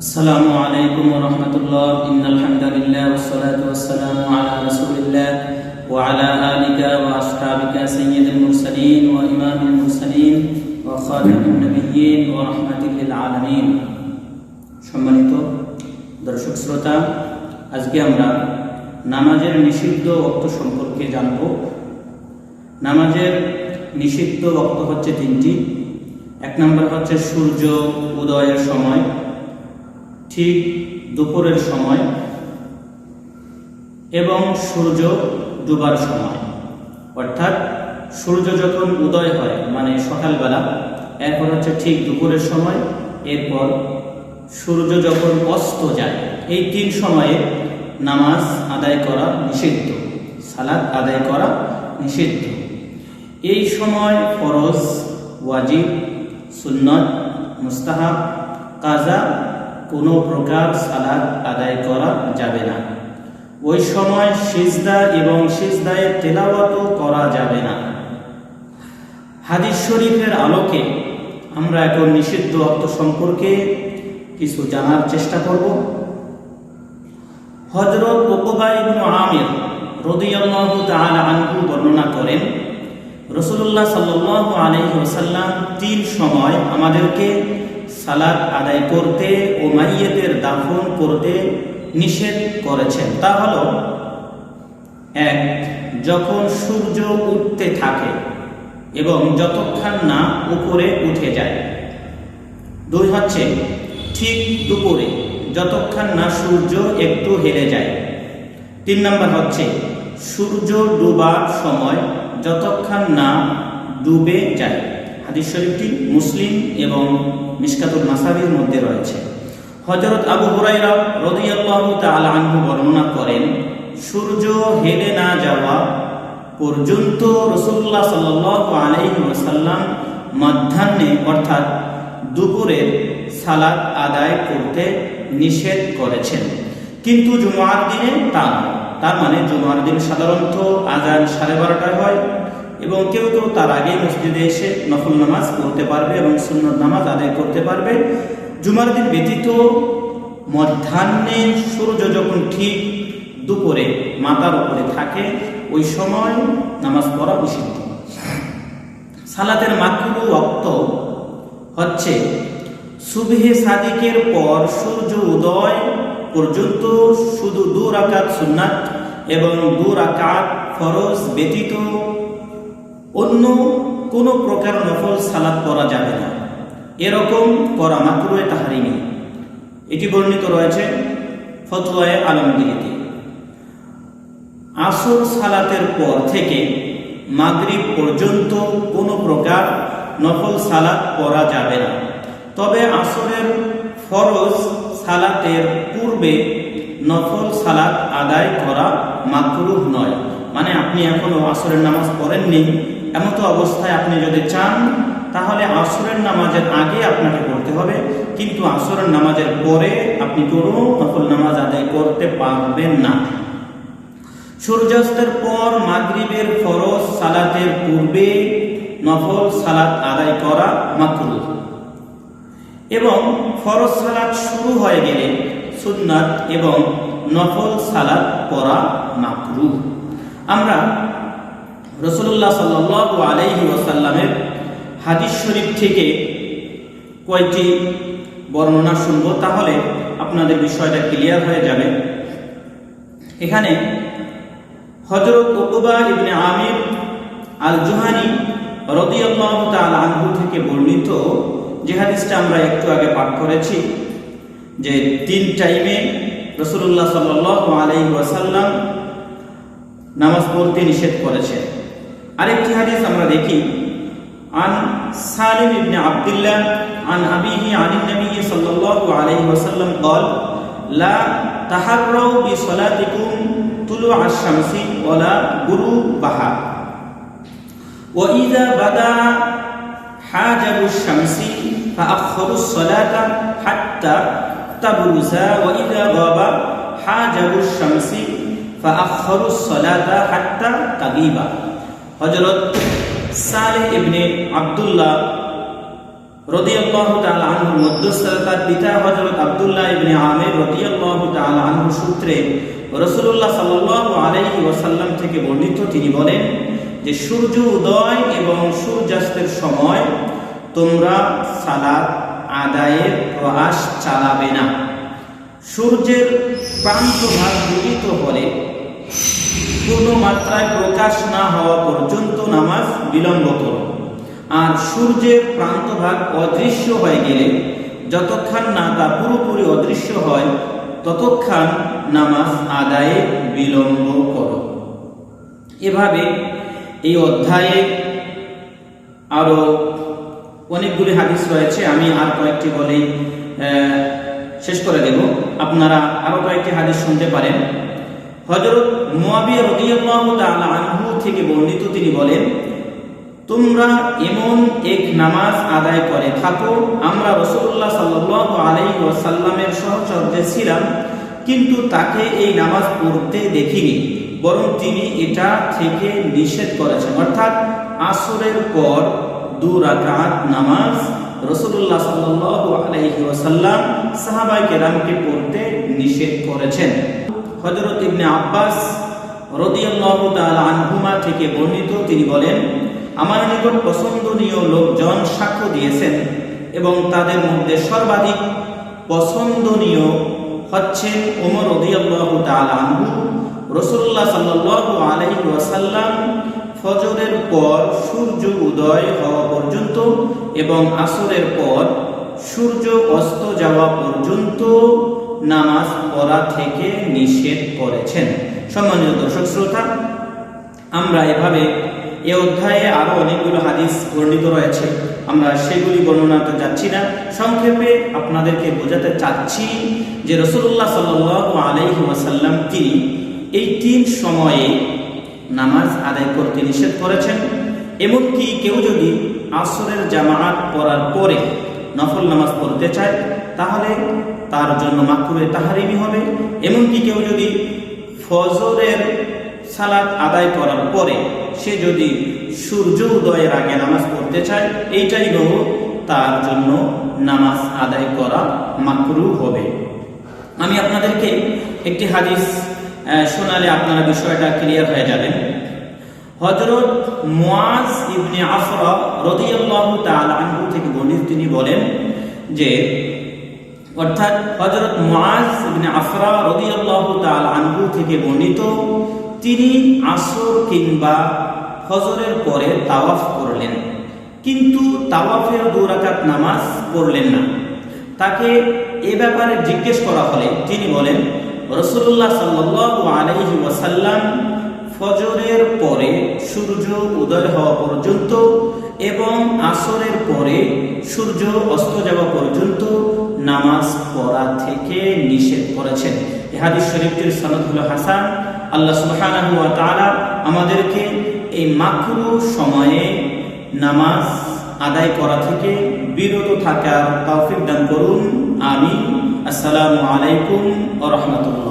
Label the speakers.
Speaker 1: আসসালামু আলাইকুম ওয়া রাহমাতুল্লাহ। ইন্নাল হামদালিল্লাহ ওয়া ওয়া সালামু আলা রাসূলিল্লাহ ওয়া আলা আলিকা ওয়া আসহাবিকা সাইয়্যিদুল মুরসালিন ওয়া ইমামুল সম্মানিত দর্শক শ্রোতা, আজকে আমরা নামাজের নিষিদ্ধ রক্ত সম্পর্কে জানব। নামাজের নিষিদ্ধ রক্ত হচ্ছে তিনটি। এক নম্বর হচ্ছে সূর্য, উদয়ের সময়। ঠিক দুপুরের সময় এবং সূর্য ডুবার সময়। অর্থাৎ সূর্য যখন উদয় হয় মানে সকালবেলা, এরপর হচ্ছে ঠিক দুপুরের সময়, এরপর সূর্য যখন অস্ত যায়, এই তিন সময়ে নামাজ আদায় করা নিষিদ্ধ সালাদ আদায় করা নিষিদ্ধ। এই সময় ফরজ, ওয়াজিব, সুন্নত, মুস্তাহাব, কাজা কোনো প্রকার সালাদ আদায় করা যাবে না। ওই সময় সিজদা এবং সিজদায় তেলাওয়াতও করা যাবে না। হাদিস শরীফের আলোকে আমরা এখন নিষিদ্ধ অর্থ সম্পর্কে কিছু জানার চেষ্টা করব। হজরত ওকবা ইবনু আমির রদিয়াল্লাহু তাআলা আনহু বর্ণনা করেন রসুল্লাহ সাল্লাল্লাহু আলাইহি ওয়াসাল্লাম তিন সময় আমাদেরকে সালাত আদায় করতে ও মাইয়েতের দাফন করতে নিষেধ করেছেন। তা হল, এক, যখন সূর্য উঠতে থাকে এবং যতক্ষণ না উপরে উঠে যায়। দুই হচ্ছে, ঠিক দুপুরে যতক্ষণ না সূর্য একটু হেরে যায়। তিন নম্বর হচ্ছে, সূর্য ডুবার সময় যতক্ষণ না ডুবে যায়। হাদিস শরীফটি মুসলিম এবং মিসকাতুল মাসাবির মধ্যে রয়েছে। হজরত আবু হুরাইরা রদিয়াল্লাহু তাআলা আনহু বর্ণনা করেন, সূর্য হেলে না যাওয়া পর্যন্ত রসুল্লাহ সাল্লাল্লাহু আলাইহি ওয়াসাল্লাম মধ্যাহ্নে অর্থাৎ দুপুরের সালাত আদায় করতে নিষেধ করেছেন। কিন্তু জুমার দিনে তা তার মানে জুমার দিন সাধারণত আজান সাড়ে বারোটায় হয় এবং কেউ কেউ তার আগে মসজিদে এসে নফল নামাজ পড়তে পারবে এবং সুন্নত নামাজ আদায় করতে পারবে। জুমার দিন ব্যতীত মধ্যাহ্নে সূর্য যখন ঠিক দুপুরে মাথার উপরে থাকে, ওই সময় নামাজ পড়া উচিত। সালাতের মাতৃ অক্ত হচ্ছে সুবহে সাদিকের পর সূর্য উদয় পর্যন্ত শুধু দু রাকাত সুন্নাত এবং দু রাকাত ফরজ ব্যতীত অন্য কোনো প্রকার নফল সালাদ করা যাবে না। এরকম করা মাকরুয়ে তাহারিমি। এটি বর্ণিত রয়েছে ফতোয়ায় আলমগিরিতে। আসর সালাতের পর থেকে মাগরিব পর্যন্ত কোনো প্রকার নফল সালাত পড়া যাবে না। তবে আসরের ফরজ সালাতের পূর্বে নফল সালাত আদায় করা মাকরুহ নয়। মানে আপনি এখনও আসরের নামাজ পড়েননি এমতো অবস্থায় আপনি যদি চান, তাহলে আসরের নামাজের আগে আপনাকে পড়তে হবে। কিন্তু আসরের নামাজের পরে আপনি কোনো নফল নামাজ আদায় করতে পারবেন না। সূর্যাস্তের পর মাগরিবের ফরজ সালাতের পূর্বে নফল সালাত আদায় করা মাকরু এবং ফরজ সালাত শুরু হয়ে গেলে সুন্নাত এবং নফল সালাত পড়া মাকরু আমরা রসুল্লাহ সাল্লাহ আলাইহি ওয়াসাল্লামের হাদিস শরীফ থেকে কয়েকটি বর্ণনা শুনব, তাহলে আপনাদের বিষয়টা ক্লিয়ার হয়ে যাবে। এখানে হজরত ওকুবা ইবনে আমির আল জুহানি রদিয়াল্লাহু তাআলা আনহু থেকে বর্ণিত যে হাদিসটা আমরা একটু আগে পাঠ করেছি, যে তিন টাইমে রসুল্লাহ সাল্লাল্লাহু আলাইহি ওয়াসাল্লাম নামাজ পড়তে নিষেধ করেছে। আরেকটি হাদিস আমরা দেখি আন সালিম ইবনে আব্দুল্লাহ আন আবিহি আন নবী সাল্লাল্লাহু আলাইহি ওয়াসাল্লাম قال لا تحروا بصلاتكم طلوع الشمس ولا غروبها وإذا بدا حاجب الشمس فأخروا الصلاة حتى تبرز وإذا غاب حاجب الشمس فأخروا الصلاة حتى تغيب হযরত সালেহ ইবনে আব্দুল্লাহ তার আব্দুল্লাহ আমির সূত্রে থেকে বর্ণিত, তিনি বলেন যে সূর্য উদয় এবং সূর্যাস্তের সময় তোমরা সালাত আদায়ের প্রয়াস চালাবে না। সূর্যের প্রান্তভাগ উদিত হলে পূর্ণ মাত্রায় প্রকাশ না হওয়া পর্যন্ত নামাজ বিলম্ব করো। আর সূর্যের প্রান্তভাগ অদৃশ্য হয়ে গেলে, যতক্ষণ না তা পুরোপুরি অদৃশ্য হয়, ততক্ষণ নামাজ আদায়ে বিলম্ব করো। এভাবে এই অধ্যায়ে আরও অনেকগুলি হাদিস রয়েছে, আমি আর কয়েকটি বলেই শেষ করে দেব। আপনারা আরও কয়েকটি হাদিস শুনতে পারেন। হযরত মুয়াবিয়া থেকে বর্ণিত তিনি বলেন, তোমরা এমন এক নামাজ আদায় করে থাকো, আমরা রাসূলুল্লাহ সাল্লাল্লাহু আলাইহি ওয়াসাল্লামের সহচর্যে ছিলাম, কিন্তু তাকে এই নামাজ পড়তে দেখিনি, বরং তিনি এটা থেকে নিষেধ করেছেন। অর্থাৎ আসরের পর দু রাকাত নামাজ রাসূলুল্লাহ সাল্লাল্লাহু আলাইহি ওয়াসাল্লাম সাহাবায়ে কেরামকে পড়তে নিষেধ করেছেন। হযরত ইবনে আব্বাস রাদিয়াল্লাহু থেকে বর্ণিত, তিনি বলেন, আমার নিকট পছন্দনীয় লোকজন সাক্ষ্য দিয়েছেন এবং তাদের মধ্যে সর্বাধিক পছন্দনীয় হচ্ছেন ওমর রাদিয়াল্লাহু তাআলা আনহু। রাসূলুল্লাহ সাল্লাল্লাহু আলাইহি ওয়াসাল্লাম ফজরের পর সূর্য উদয় হওয়া পর্যন্ত এবং আসরের পর সূর্য অস্ত যাওয়া পর্যন্ত নামাজ পড়া থেকে নিষেধ করেছেন। সম্মানিত দর্শক শ্রোতা, আমরা এভাবে এ অধ্যায়ে আরও অনেকগুলো হাদিস বর্ণিত রয়েছে। আমরা সেগুলি বর্ণনাতে যাচ্ছি না। সংক্ষেপে আপনাদেরকে বোঝাতে চাচ্ছি যে রসুল্লাহ সাল্লাল্লাহু আলাইহি তিনি এই তিন সময়ে নামাজ আদায় করতে নিষেধ করেছেন। এমনকি কেউ যদি আসরের জামাত পড়ার পরে নফল নামাজ পড়তে চায়, তাহলে তার জন্য মাকরুয়ে তাহারিমি হবে। এমনকি কেউ যদি ফজরের সালাদ আদায় করার পরে সে যদি সূর্য উদয়ের আগে নামাজ পড়তে চায়, এইটাই হলো তার জন্য নামাজ আদায় করা মাকরু হবে। আমি আপনাদেরকে একটি হাদিস শোনালে আপনারা বিষয়টা ক্লিয়ার হয়ে যাবেন। হজরত মুয়াজ ইবনে আফরা রাদিয়াল্লাহু তাআলা আনহু থেকে বর্ণিত তিনি বলেন যে, অর্থাৎ হজরত মুআজ ইবনে আফরা রাদিয়াল্লাহু তাআলা আনহু থেকে বর্ণিত তিনি আসর কিংবা ফজরের পরে তাওয়াফ করলেন। কিন্তু তাওয়াফের দু নামাজ পড়লেন না। তাকে এ ব্যাপারে জিজ্ঞেস করা হলে তিনি বলেন রসুল্লাহ সাল্লাল্লাহু আলাইহি ওয়াসাল্লাম ফজরের পরে সূর্য উদয় হওয়া পর্যন্ত এবং আসরের পরে সূর্য অস্ত যাওয়া পর্যন্ত নামাজ পড়া থেকে নিষেধ করেছেন। এ হাদিস শরীফটির সনদ হলো হাসান। আল্লাহ সুবহানাহু আমাদেরকে এই মাকরু সময়ে নামাজ আদায় করা থেকে বিরত থাকার তৌফিক দান করুন। আমি আসসালামু আলাইকুম ওয়া রাহমাতুল্লাহ।